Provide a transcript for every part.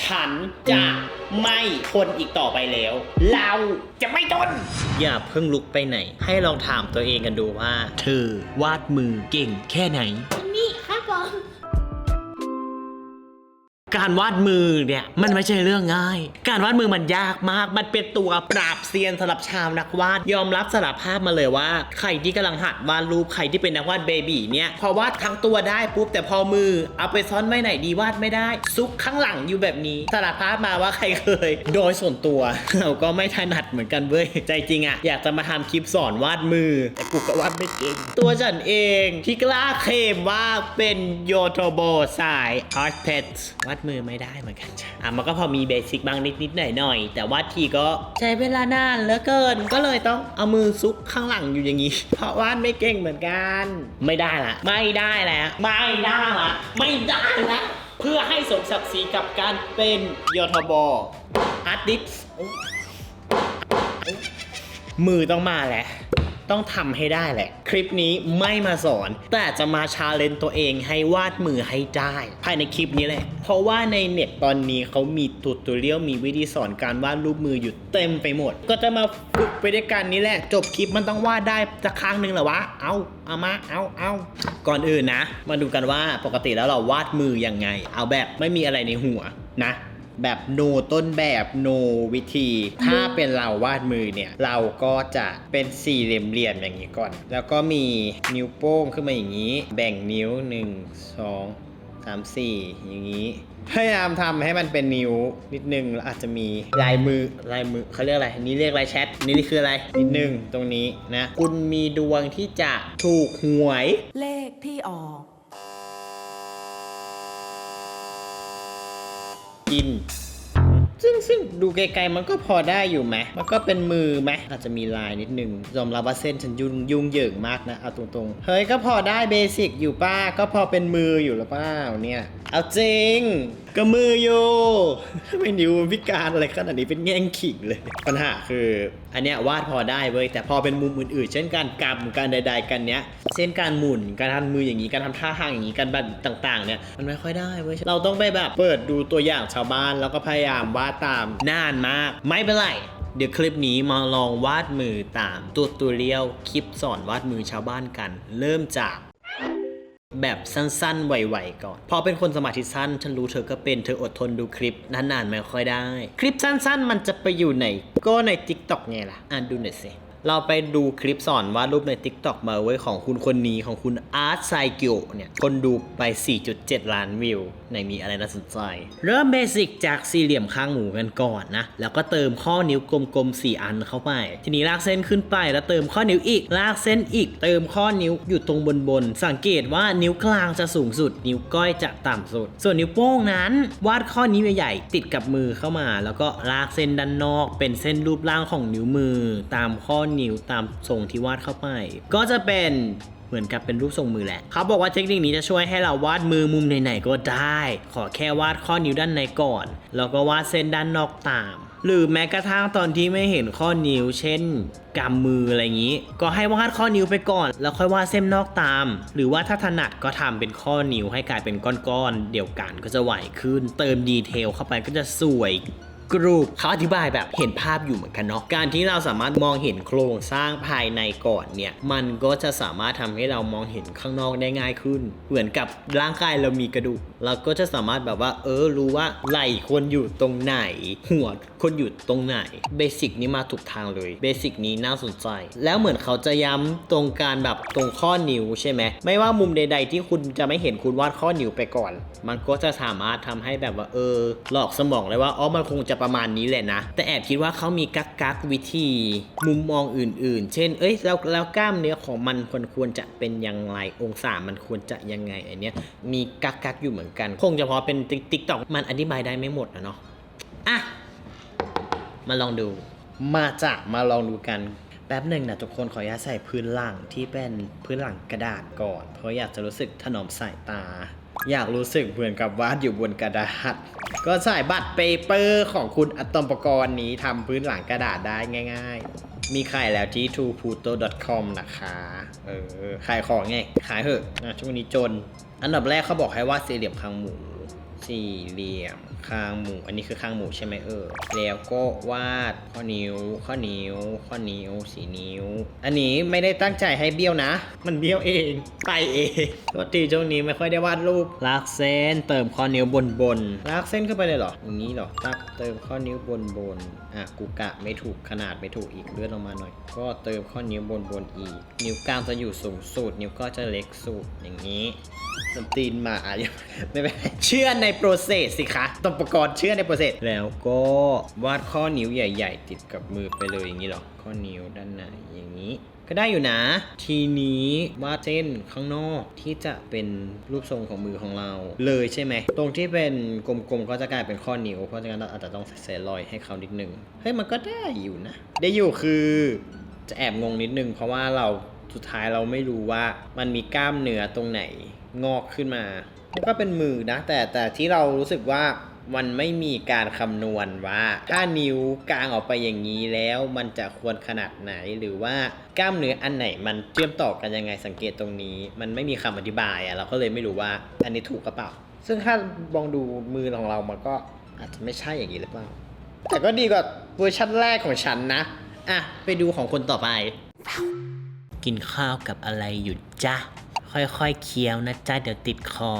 ฉันจะไม่ทนอีกต่อไปแล้ว เราจะไม่ทนอย่าเพิ่งลุกไปไหน ให้ลองถามตัวเองกันดูว่า เธอวาดมือเก่งแค่ไหน การวาดมือเนี่ยมันไม่ใช่เรื่องง่าย การวาดมือมันยากมาก มันเป็นตัวปราบเซียนสำหรับชาวนักวาด ยอมรับสารภาพมาเลยว่า ใครที่กำลังหัดวาดรูปใครที่เป็นนักวาดเบบีเนี่ยพอวาดทั้งตัวได้ปุ๊บแต่พอมือ เอาไปซ่อนไว้ไหนดีวาดไม่ได้ ซุกข้างหลังอยู่แบบนี้สารภาพมาว่าใครเคย โดยส่วนตัว เราก็ไม่ถนัดเหมือนกันเว้ยใจจริงอะอยากจะมาทำคลิปสอนวาดมือ แต่กูก็วาดไม่เก่งตัวฉันเองที่กล้าเคลมว่าเป็นโยโทโบสายอาร์ตเพวาดมือไม่ได้เหมือนกันจ้ะอะมันก็พอมีเบสิกบ้างนิดนิดหน่อยหน่อยๆแต่ว่าทีก็ใช้เวลานานเหลือเกิน ก็เลยต้องเอามือซุกข้างหลังอยู่อย่างนี้ เพราะวาดไม่เก่งเหมือนกัน ไม่ได้ละ ไม่ได้แล้วไม่ได้ละไม่ได้ละเพื่อให้สมศักดิ์ศรีกับการเป็นยทบอาร์ติสมือต้องมาแหละ ต้องทำให้ได้แหละ คลิปนี้ไม่มาสอน แต่จะมาชาเลนตัวเองให้วาดมือให้ได้ ภายในคลิปนี้แหละ เพราะว่าในเน็ตตอนนี้เขามีตูตเรียลมีวิธีสอนการวาดรูปมืออยู่เต็มไปหมด ก็จะมาฝึกไปด้วยกันนี้แหละ จบคลิปมันต้องวาดได้สักครั้งหนึ่งเหรอวะ เอาเอามา เอาเอาก่อนอื่นนะ มาดูกันว่าปกติแล้วเราวาดมือยังไง เอาแบบไม่มีอะไรในหัวนะ แบบโนต้นแบบโนวิธี ถ้าเป็นเราวาดมือเนี่ย เราก็จะเป็นสี่เหลี่ยมเหลี่ยมอย่างนี้ก่อน แล้วก็มีนิ้วโป้งขึ้นมาอย่างนี้ แบ่งนิ้ว1 2 3 4อย่างนี้พยายามทำให้มันเป็นนิ้วนิดนึงแล้วอาจจะมีลายมือลายมือเขาเรียกอะไร นี่เรียกลายแชทนี่คืออะไรนิดนึงตรงนี้นะ คุณมีดวงที่จะถูกหวย เลขที่ออก กิน ซึ่งซึ่งดูไกลๆมันก็พอได้อยู่ไหมมันก็เป็นมือไหมอาจจะมีลายนิดนึงยอมรับว่าเส้นฉันยุ่งยุ่งเหยิงมากนะ เอาตรงๆ เฮ้ยก็พอได้เบสิกอยู่ป้าก็พอเป็นมืออยู่หรือเปล่าเนี่ย เอาจริงก็มืออยู่ไม่นิ้วพิการอะไรขนาดนี้เป็นแง่งขิงเลย ปัญหาคือ อันเนี้ยวาดพอได้เว้ยแต่พอเป็นมุมอื่นๆ เช่นการกำการใด ๆ กันเนี้ยเช่นการหมุนการทำมืออย่างนี้การทำท่าทางอย่างนี้การแบบต่างๆ เนี่ยมันไม่ค่อยได้เว้ยเราต้องไปแบบเปิดดูตัวอย่างชาวบ้านแล้วก็พยายามวาดตามนานมาก ไม่เป็นไรเดี๋ยวคลิปนี้มาลองวาดมือตามตัวตัวเรียวคลิปสอนวาดมือชาวบ้านกัน เริ่มจาก แบบสั้นๆไวๆก่อน พอเป็นคนสมาธิสั้น ฉันรู้เธอก็เป็นเธออดทนดูคลิปนานๆไม่ค่อยได้ คลิปสั้นๆ มันจะไปอยู่ไหน ก็ใน t ิ k t o k ไงล่ะ อ่านดูหน่อยสิ เราไปดูคลิปสอนวาดรูปใน TikTok มาไว้ยของคุณคนนี้ของคุณ Art s i k i o เนี่ย คนดูไป 4.7 ล้านวิว ในมีอะไรน่าสนใจ เริ่มเบสิกจากสี่เหลี่ยมข้างหมูกันก่อนนะ แล้วก็เติมข้อนิ้วกลมๆ 4 อันเข้าไป ทีนี้ลากเส้นขึ้นไปแล้วเติมข้อนิ้วอีก ลากเส้นอีก เติมข้อนิ้วอยู่ตรงบนๆ สังเกตว่านิ้วกลางจะสูงสุด นิ้วก้อยจะต่ำสุด ส่วนนิ้วโป้งนั้น วาดข้อนิ้วใหญ่ๆติดกับมือเข้ามา แล้วก็ลากเส้นด้านนอก เป็นเส้นรูปร่างของนิ้วมือ ตามข้อนิ้วตามทรงที่วาดเข้าไป ก็จะเป็นเหมือนกับเป็นรูปทรงมือแหละ เขาบอกว่าเทคนิคนี้จะช่วยให้เราวาดมือมุมไหนๆก็ได้ ขอแค่วาดข้อนิ้วด้านในก่อน แล้วก็วาดเส้นด้านนอกตาม หรือแม้กระทั่งตอนที่ไม่เห็นข้อนิ้ว เช่นกำมืออะไรอย่างนี้ ก็ให้วาดข้อนิ้วไปก่อน แล้วค่อยวาดเส้นนอกตาม หรือว่าถ้าถนัดก็ทำเป็นข้อนิ้วให้กลายเป็นก้อนๆเดียวกันก็จะไหวขึ้น เติมดีเทลเข้าไปก็จะสวย กรูปเขาอธิบายแบบเห็นภาพอยู่เหมือนกันเนาะการที่เราสามารถมองเห็นโครงสร้างภายในก่อนเนี่ยมันก็จะสามารถทำให้เรามองเห็นข้างนอกได้ง่ายขึ้น เหมือนกับร่างกายเรามีกระดูกเราก็จะสามารถแบบว่า เออรู้ว่าไหล่ควรอยู่ตรงไหน หัวควรอยู่ตรงไหนเบสิกนี้มาถูกทางเลยเบสิกนี้น่าสนใจ แล้วเหมือนเขาจะย้ำตรงการแบบตรงข้อนิ้วใช่ไหมไม่ว่ามุมใด ๆ ที่คุณจะไม่เห็นคุณวาดข้อนิ้วไปก่อน มันก็จะสามารถทำให้แบบว่าเออ หลอกสมองเลยว่าอ๋อมันคงจะประมาณนี้แหละนะ แต่แอบคิดว่าเขามีกักกักๆวิธี มุมมองอื่น ๆ เช่น เอ้ยแล้วแล้วกล้ามเนื้อของมันควรควรจะเป็นยังไงองศามันควรจะยังไงไอเนี้ยมีกักกักๆอยู่เหมือนกัน คงเฉพาะเป็นติ๊กต็อกมันอธิบายได้ไม่หมดนะเนาะอะมาลองดู มาจะมาลองดูกันแป๊บหนึ่งนะทุกคนขออนุญาตใส่พื้นหลังที่เป็นพื้นหลังกระดาษก่อน เพราะอยากจะรู้สึกถนอมสายตา อยากรู้สึกเหมือนกับวาดอยู่บนกระดาษ ก็ใส่บัตรเปเปอร์ของคุณอัตมปกรณ์นี้ทำพื้นหลังกระดาษได้ง่าย ๆ มีขายแล้วที่ t o p u t o c o m นะคะ เออ ขายของไง ขายเถอะนะช่วงนี้จน อันดับแรกเขาบอกให้วาดสี่เหลี่ยมคางหมู สี่เหลี่ยม คางหมู อันนี้คือคางหมูใช่ไหมเออ แล้วก็วาดข้อนิ้ว ข้อนิ้ว ข้อนิ้ว สีนิ้ว อันนี้ไม่ได้ตั้งใจให้เบี้ยวนะ มันเบี้ยวเอง ไปเองปกติช่วงนี้ไม่ค่อยได้วาดรูปลากเส้น เติมข้อนิ้วบนบนลากเส้นเข้าไปเลยเหรอ อย่างนี้เหรอครับเติมข้อนิ้วบนบนอะกูกะไม่ถูกขนาดไม่ถูกอีกเลื่อนลงมาหน่อย ก็เติมข้อนิ้วบนบนอีก นิ้วกลางจะอยู่สูงสุด นิ้วก็จะเล็กสุดอย่างนี้ตีนมาอะไม่เป็นไรเชื่อในโปรเซสสิคะตองประกอบเชื่อในโปรเซสแล้วก็วาดข้อนิ้วใหญ่ ๆ ติดกับมือไปเลยอย่างนี้หรอข้อนิ้วด้านในอย่างนี้ ก็ได้อยู่นะ ทีนี้วาดเส้นข้างนอกที่จะเป็นรูปทรงของมือของเรา เลยใช่ไหม ตรงที่เป็นกลมๆก็จะกลายเป็นข้อนิ้ว เพราะฉะนั้นเราอาจจะต้องใส่รอยให้เขานิดนึงเฮ้ยมันก็ได้อยู่นะ ได้อยู่คือจะแอบงงนิดนึง เพราะว่าเราสุดท้ายเราไม่รู้ว่ามันมีกล้ามเนื้อตรงไหนงอกขึ้นมา ก็เป็นมือนะ แต่แต่ที่เรารู้สึกว่า มันไม่มีการคำนวณว่า ถ้านิ้วกลางออกไปอย่างนี้แล้วมันจะควรขนาดไหนหรือว่ากล้ามเนื้ออันไหนมันเชื่อมต่อกันยังไงสังเกตตรงนี้ มันไม่มีคำอธิบายอะเราก็เลยไม่รู้ว่าอันนี้ถูกกระเปล่าซึ่งถ้ามองดูมือของเรามันก็อาจจะไม่ใช่อย่างนี้หรือเปล่า แต่ก็ดีกว่าเวอร์ชันแรกของฉันนะอะไปดูของคนต่อไป กินข้าวกับอะไรอยู่จ้ะ ค่อยๆเคี้ยวนะจ้ะเดี๋ยวติดคอ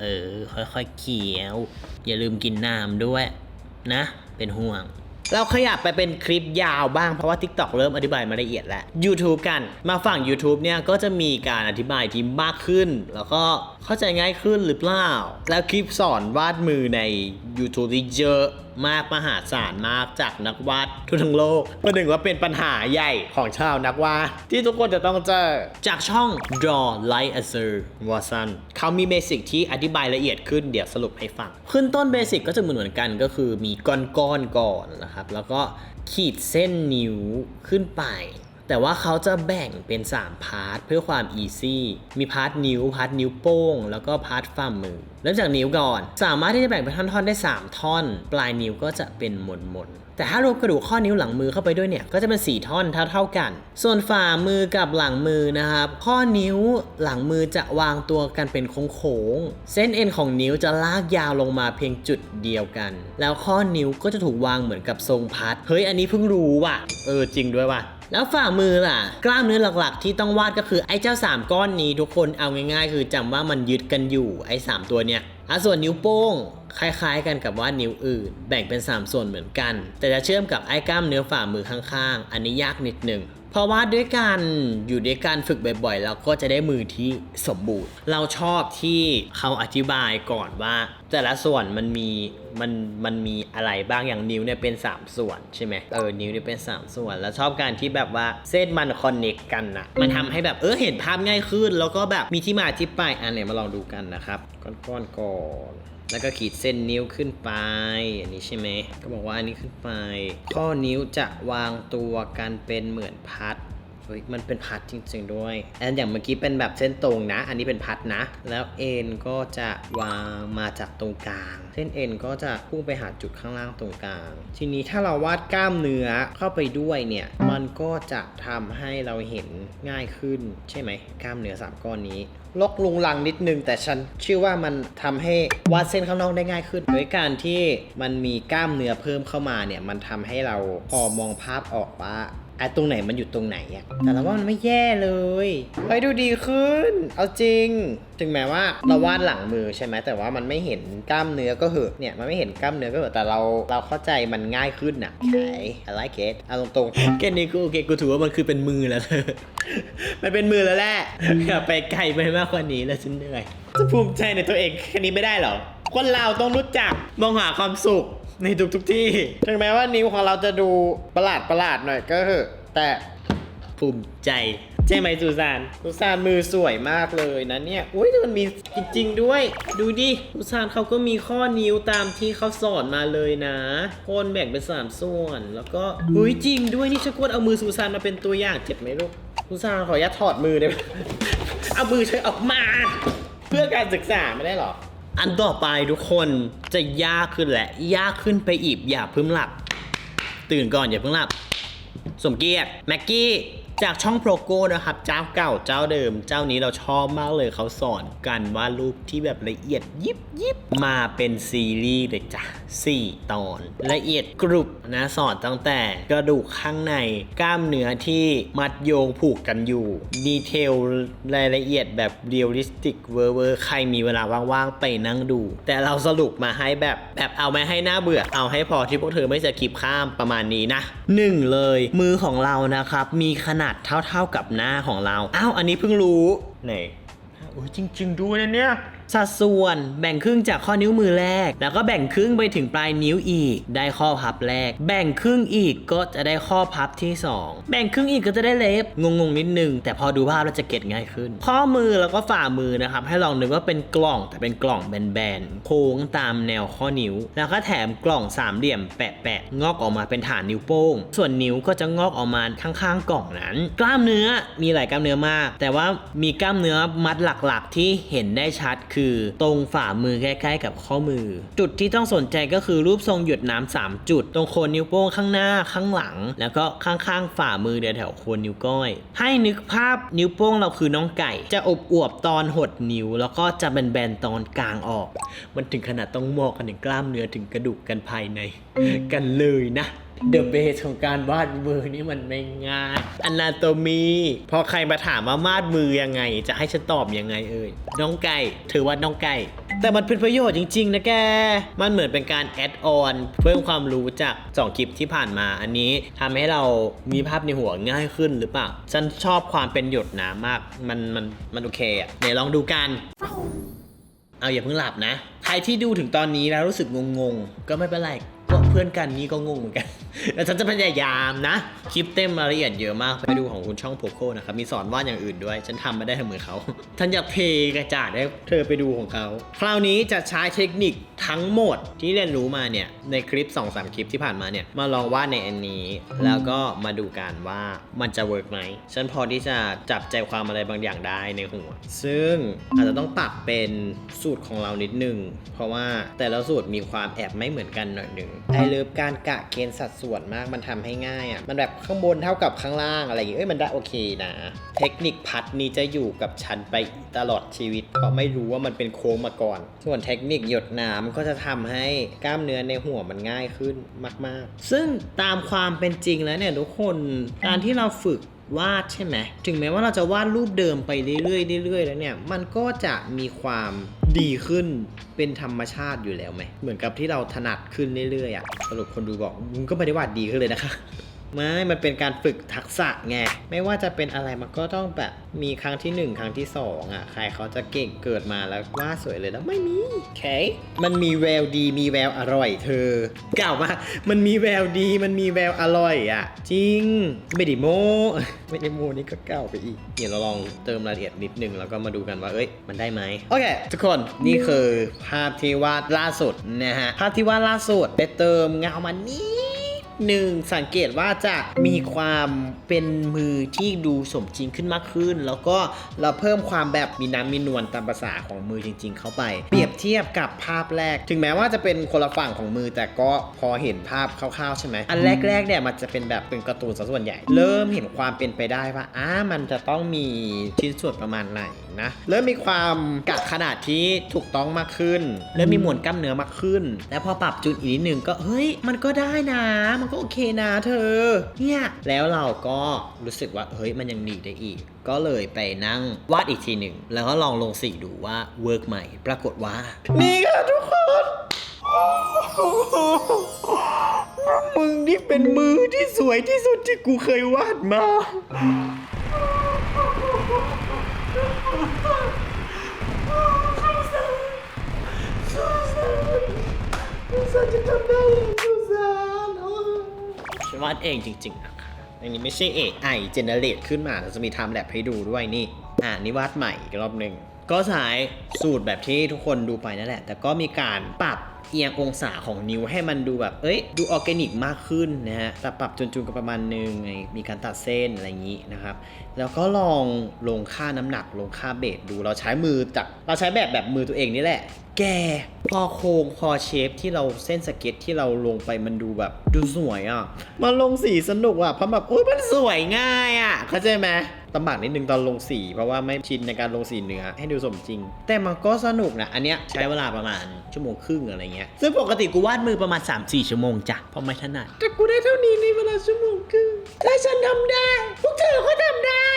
เออ ค่อยๆเคี้ยว อย่าลืมกินน้ำด้วยนะ เป็นห่วงเราขยับไปเป็นคลิปยาวบ้างเพราะว่า TikTok เริ่มอธิบายมาละเอียดแล้ว YouTube กันมาฝั่ง YouTube เนี่ยก็จะมีการอธิบายที่มากขึ้น แล้วก็เข้าใจง่ายขึ้นหรือเปล่า แล้วคลิปสอนวาดมือใน YouTube ที่เยอะมากมหาศาลมากจากนักวาด ทั่วทั้งโลกประหนึ่งว่าเป็นปัญหาใหญ่ของชาวนักวาดที่ทุกคนจะต้องเจอ จากช่อง Draw Like a Sir Watson เขามีเบสิกที่อธิบายละเอียดขึ้นเดี๋ยวสรุปให้ฟัง ขึ้นต้นเบสิกก็จะเหมือนเหมือนกันก็คือมีก้อนๆก่อนนะครับ แล้วก็ขีดเส้นนิ้วขึ้นไปแต่ว่าเขาจะแบ่งเป็น 3 พาร์ทเพื่อความอีซี่ มีพาร์ทนิ้ว พาร์ทนิ้วโป้ง แล้วก็พาร์ทฝ่ามือ เริ่มจากนิ้วก่อน สามารถที่จะแบ่งเป็นท่อน ๆ ได้ 3 ท่อน ปลายนิ้วก็จะเป็นหมนๆ แต่ถ้ารวมกระดูกข้อนิ้วหลังมือเข้าไปด้วยเนี่ยก็จะเป็น 4 ท่อนเท่าๆกัน ส่วนฝ่ามือกับหลังมือนะครับ ข้อนิ้วหลังมือจะวางตัวกันเป็นโค้งๆเส้นเอ็นของนิ้วจะลากยาวลงมาเพียงจุดเดียวกัน แล้วข้อนิ้วก็จะถูกวางเหมือนกับทรงพัดเฮ้ยอันนี้เพิ่งรู้ว่ะเออจริงด้วยว่ะแล้วฝ่ามือล่ะ กล้ามเนื้อหลักๆ ที่ต้องวาดก็คือไอ้เจ้า 3 ก้อนนี้ทุกคนเอาง่ายๆ คือจำว่ามันยึดกันอยู่ไอ้ 3 ตัวเนี้ย อะส่วนนิ้วโป้งคล้ายๆ กันกับว่านิ้วอื่น แบ่งเป็น 3 ส่วนเหมือนกัน แต่จะเชื่อมกับไอ้กล้ามเนื้อฝ่ามือข้างๆ อันนี้ยากนิดหนึ่ง เพราะว่าด้วยการอยู่ด้วยการฝึกบ่อยๆ เราก็จะได้มือที่สมบูรณ์ เราชอบที่เขาอธิบายก่อนว่า แต่ละส่วนมันมีมันมันมีอะไรบ้างอย่างนิ้วเนี่ยเป็น 3 ส่วนใช่ไหมเออนิ้วเนี่ยเป็น 3 ส่วน แล้วชอบการที่แบบว่าเส้นมันคอนเน c กกันอะมันทำให้แบบเออเห็นภาพง่ายขึ้น แล้วก็แบบมีที่มาที่ไปอันไหนมาลองดูกันนะครับก้อนๆก่อน แล้วก็ขีดเส้นนิ้วขึ้นไป อันนี้ใช่ไหม ก็บอกว่าอันนี้ขึ้นไป ข้อนิ้วจะวางตัวกันเป็นเหมือนพัด เฮ้ยมันเป็นพัดจริงๆด้วยอันอย่างเมื่อกี้เป็นแบบเส้นตรงนะ อันนี้เป็นพัดนะ แล้วเอ็นก็จะวางมาจากตรงกลาง เส้นเอ็นก็จะพุ่งไปหาจุดข้างล่างตรงกลาง ทีนี้ถ้าเราวาดกล้ามเนื้อเข้าไปด้วยเนี่ย มันก็จะทำให้เราเห็นง่ายขึ้นใช่ไหมกล้ามเนื้อสามก้อนนี้ลกลุงลังนิดนึง แต่ฉันเชื่อว่ามันทำให้วาดเส้นข้างนอกได้ง่ายขึ้น โดยการที่มันมีกล้ามเนื้อเพิ่มเข้ามาเนี่ย มันทำให้เราพอมองภาพออกว่า ไอ้ตรงไหนมันอยู่ตรงไหนอะแต่เราว่ามันไม่แย่เลยเฮ้ยดูดีขึ้น เอาจริง ถึงแม้ว่าเราวาดหลังมือใช่ไหมแต่ว่ามันไม่เห็นกล้ามเนื้อก็เหอะเนี่ยมันไม่เห็นกล้ามเนื้อก็เหอะแต่เราเราเข้าใจมันง่ายขึ้นอะโอเค I like it เอาตรงๆแค่นี้กูโอเคกูถือว่ามันคือเป็นมือแล้วเธอมันเป็นมือแล้วแหละอย่าไปไกลไปมากกว่านี้แล้วฉันเหนื่อยจะภูมิใจในตัวเองแค่นี้ไม่ได้เหรอคนเราต้องรู้จักมองหาความสุข ในทุกๆที่ ถึงแม้ว่านิ้วของเราจะดูประหลาดประหลาดหน่อยก็เถอะแต่ภูมิใจใช่ไหมสุสานสุสานมือสวยมากเลยนะเนี่ย อุ้ยมันมีจริง ๆ ด้วย ดูดิสุสานเขาก็มีข้อนิ้วตามที่เขาสอนมาเลยนะโคนแบ่งเป็นสามส่วน แล้วก็อุ้ยจริงด้วยนี่ฉันควรเอามือสุสานมาเป็นตัวอย่างเจ็บไหมลูกสุสานขออนุญาตถอดมือได้ไหมเอามือฉันออกมา เพื่อการศึกษาไม่ได้หรอ อันต่อไปทุกคนจะยากขึ้นแหละ ยากขึ้นไปอีกอย่าเพิ่งหลับ ตื่นก่อนอย่าเพิ่งหลับ สมเกียรติแม็กกี้จากช่องโปรโกนะครับเจ้าเก่าเจ้าเดิม เจ้านี้เราชอบมากเลยเขาสอนกันวาดรูปที่แบบละเอียดยิบยิบมาเป็นซีรีส์เลยจ้ะ4 ตอน ละเอียดกรุบนะสอนตั้งแต่กระดูกข้างในกล้ามเนื้อที่มัดโยงผูกกันอยู่ ดีเทลรายละเอียดแบบเรียลลิสติกเวอร์เวอร์ใครมีเวลาว่างๆ ไปนั่งดู แต่เราสรุปมาให้แบบแบบเอาไม่ให้หน้าเบื่อ เอาให้พอที่พวกเธอไม่จะคลิปข้ามประมาณนี้นะหนึ่งเลย มือของเรานะครับมีขนาดเท่าๆกับหน้าของเรา อ้าวอันนี้เพิ่งรู้ไหนโอ้ยจริง ๆด้วยนะเนี่ย สัดส่วนแบ่งครึ่งจากข้อนิ้วมือแรก แล้วก็แบ่งครึ่งไปถึงปลายนิ้วอีก ได้ข้อพับแรก แบ่งครึ่งอีกก็จะได้ข้อพับที่ 2 แบ่งครึ่งอีกก็จะได้เล็บงงๆนิดนึง แต่พอดูภาพแล้วจะเก็ตง่ายขึ้น ข้อมือแล้วก็ฝ่ามือนะครับ ให้ลองนึกว่าเป็นกล่องแต่เป็นกล่องแบนๆโค้งตามแนวข้อนิ้ว แล้วก็แถมกล่องสามเหลี่ยมแปะๆงอกออกมาเป็นฐานนิ้วโป้ง ส่วนนิ้วก็จะงอกออกมาข้างๆกล่องนั้น กล้ามเนื้อมีหลายกล้ามเนื้อมาก แต่ว่ามีกล้ามเนื้อมัดหลักๆ ที่เห็นได้ชัดคือตรงฝ่ามือใกล้ๆกับข้อมือ จุดที่ต้องสนใจก็คือรูปทรงหยดน้ำสามจุด ตรงโคนนิ้วโป้งข้างหน้าข้างหลัง แล้วก็ข้างๆฝ่ามือเดียวแถวโคนนิ้วก้อย ให้นึกภาพนิ้วโป้งเราคือน้องไก่ จะอบอวบตอนหดนิ้ว แล้วก็จะแบนๆตอนกลางออก มันถึงขนาดต้องมองกันถึงกล้ามเนื้อถึงกระดูกกันภายใน กันเลยนะ เดอะเบสของการวาดมือนี่มันไม่ง่ายอนาโตมีพอใครมาถามว่าวาดมือยังไง จะให้ฉันตอบยังไงเอ่ยน้องไก่ถือว่าน้องไก่ แต่มันเป็นประโยชน์จริง ๆ นะแก มันเหมือนเป็นการแอดออนเพิ่มความรู้จากสองคลิปที่ผ่านมา อันนี้ทำให้เรามีภาพในหัวง่ายขึ้นหรือเปล่า ฉันชอบความเป็นหยดน้ำมาก มันมันมันโอเคอะเดี๋ยวลองดูกันเอาอย่าเพิ่งหลับนะ ใครที่ดูถึงตอนนี้แล้วรู้สึกงงๆ ก็ไม่เป็นไร ก็เพื่อนกันนี่ก็งงเหมือนกันแต่ฉันจะพยายามนะ คลิปเต็มรายละเอียดเยอะมาก ไปดูของคุณช่องโพโคนะครับ มีสอนวาดอย่างอื่นด้วย ฉันทำไม่ได้เหมือนเขา ฉันอยากเทกระจาดให้เธอไปดูของเขา คราวนี้จะใช้เทคนิคทั้งหมดที่เรียนรู้มาเนี่ย ในคลิป 2-3 คลิปที่ผ่านมาเนี่ย มาลองวาดในอันนี้ แล้วก็มาดูกันว่ามันจะเวิร์กไหม ฉันพอที่จะจับใจความอะไรบางอย่างได้ในหัว ซึ่งอาจจะต้องปรับเป็นสูตรของเรานิดนึง เพราะว่าแต่ละสูตรมีความแอบไม่เหมือนกันหน่อยหนึ่งไอเลิฟการกะเกณฑ์สัดส่วนมากมันทำให้ง่ายอะ มันแบบข้างบนเท่ากับข้างล่างอะไรอย่างเงี้ยเอ้ยมันได้โอเคนะ เทคนิคพัดนี้จะอยู่กับฉันไปตลอดชีวิต เพราะไม่รู้ว่ามันเป็นโค้งมาก่อน ส่วนเทคนิคหยดน้ำก็จะทำให้กล้ามเนื้อในหัวมันง่ายขึ้นมาก ๆ ซึ่งตามความเป็นจริงแล้วเนี่ยทุกคนการที่เราฝึกวาดใช่ไหม ถึงแม้ว่าเราจะวาดรูปเดิมไปเรื่อยๆเรื่อยๆแล้วเนี่ย มันก็จะมีความ ดีขึ้นเป็นธรรมชาติอยู่แล้วไหม เหมือนกับที่เราถนัดขึ้นเรื่อยๆอะสรุปคนดูบอกมึงก็ไม่ได้วาดดีขึ้นเลยนะคะ ไม่มันเป็นการฝึกทักษะไง ไม่ว่าจะเป็นอะไรมันก็ต้องแบบมีครั้งที่หนึ่งครั้งที่สองอะ ใครเขาจะเก่งเกิดมาแล้วว่าสวยเลยแล้วไม่มีโอเคมันมีแววดีมีแววอร่อยเธอ เก่าวว่ามันมีแววดีมันมีแววอร่อยอะ จริงไม่ได้โมไม่ได้โมนี่ก็เก่าไปอีก เดี๋ยวเราลองเติมรายละเอียดนิดนึงแล้วก็มาดูกันว่าเอ้ยมันได้ไหมโอเค ทุกคนนี่คือภาพที่วาดล่าสุดนะฮะภาพที่วาดล่าสุดไปเติมเงามานิด หนึ่งสังเกตว่าจะมีความเป็นมือที่ดูสมจริงขึ้นมากขึ้น แล้วก็เราเพิ่มความแบบมีน้ำมีนวลตามภาษาของมือจริง ๆ เข้าไป เปรียบเทียบกับภาพแรก ถึงแม้ว่าจะเป็นคนละฝั่งของมือแต่ก็พอเห็นภาพคร่าวๆใช่ไหมอันแรกๆเนี่ยมันจะเป็นแบบเป็นการ์ตูนซะส่วนใหญ่ เริ่มเห็นความเป็นไปได้ว่าอ้ามันจะต้องมีชิ้นส่วนประมาณไหน นะ เริ่มมีความกะขนาดที่ถูกต้องมากขึ้น เริ่มมีมวลกล้ามเนื้อมากขึ้น แล้วพอปรับจุดอีกนิดนึงก็เฮ้ย มันก็ได้นะ มันก็โอเคนะเธอ เนี่ย แล้วเราก็รู้สึกว่าเฮ้ยมันยังดีได้อีก ก็เลยไปนั่งวาดอีกทีหนึ่ง แล้วก็ลองลงสีดูว่าเวิร์กไหมปรากฏว่า นี่ค่ะทุกคนมึงนี่เป็นมือที่สวยที่สุดที่กูเคยวาดมา สุสาน จะทำได้สุสานฉันวาดเองจริงๆนะคะอันนี้ไม่ใช่ AI generate ขึ้นมาเราจะมี time lap ให้ดูด้วยนี่ อ่านี่วาดใหม่อีกรอบหนึ่ง ก็ใช้สูตรแบบที่ทุกคนดูไปนั่นแหละ แต่ก็มีการปรับเอียงองศาของนิ้วให้มันดูแบบ เอ้ย ดูออร์แกนิกมากขึ้นนะฮะ แต่ปรับจูนๆกันประมาณนึง มีการตัดเส้นอะไรอย่างนี้นะครับ แล้วก็ลองลงค่าน้ำหนักลงค่าเบสดู เราใช้มือจาก เราใช้แบบแบบมือตัวเองนี่แหละ แกพอโครงพอเชฟที่เราเส้นสเก็ตที่เราลงไปมันดูแบบ ดูสวยอะ มาลงสีสนุกอะเพราะแบบโอ้ยมันสวยง่ายอะ เข้าใจไหมลำบากนิดนึงตอนลงสี เพราะว่าไม่ชินในการลงสีเนื้อให้ดูสมจริง แต่มันก็สนุกนะ อันเนี้ยใช้เวลาประมาณชั่วโมงครึ่งอะไรเงี้ย ซึ่งปกติกูวาดมือประมาณ 3-4 ชั่วโมงจ้ะเพราะไม่ถนัดแต่กูได้เท่านี้ในเวลาชั่วโมงครึ่งและฉันทำได้ พวกเธอก็ทำได้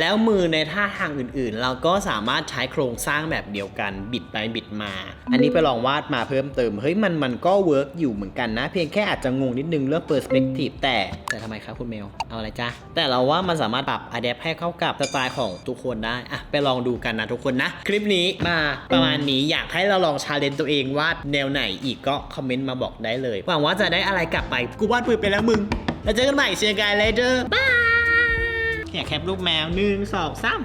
แล้วมือในท่าทางอื่นๆ เราก็สามารถใช้โครงสร้างแบบเดียวกันบิดไปบิดมาอันนี้ไปลองวาดมาเพิ่มเติม เฮ้ยมันมันก็เวิร์กอยู่เหมือนกันนะ เพียงแค่อาจจะงงนิดนึงเรื่องเปอร์สเปกทีฟแต่แต่ทำไมครับคุณเมล เอาอะไรจ้าแต่เราว่ามันสามารถปรับอะแดปให้เข้ากับสไตล์ของทุกคนได้อะไปลองดูกันนะทุกคนนะ คลิปนี้มาประมาณนี้อยากให้เราลองชาเลนจ์ตัวเองวาดแนวไหนอีกก็คอมเมนต์มาบอกได้เลยหวังว่าจะได้อะไรกลับไปกูวาดมือไปแล้วมึงแล้วเจอกันใหม่เชียร์กายเลเดอร์บายอยากแคปรูปแมวหนึ่งสองสาม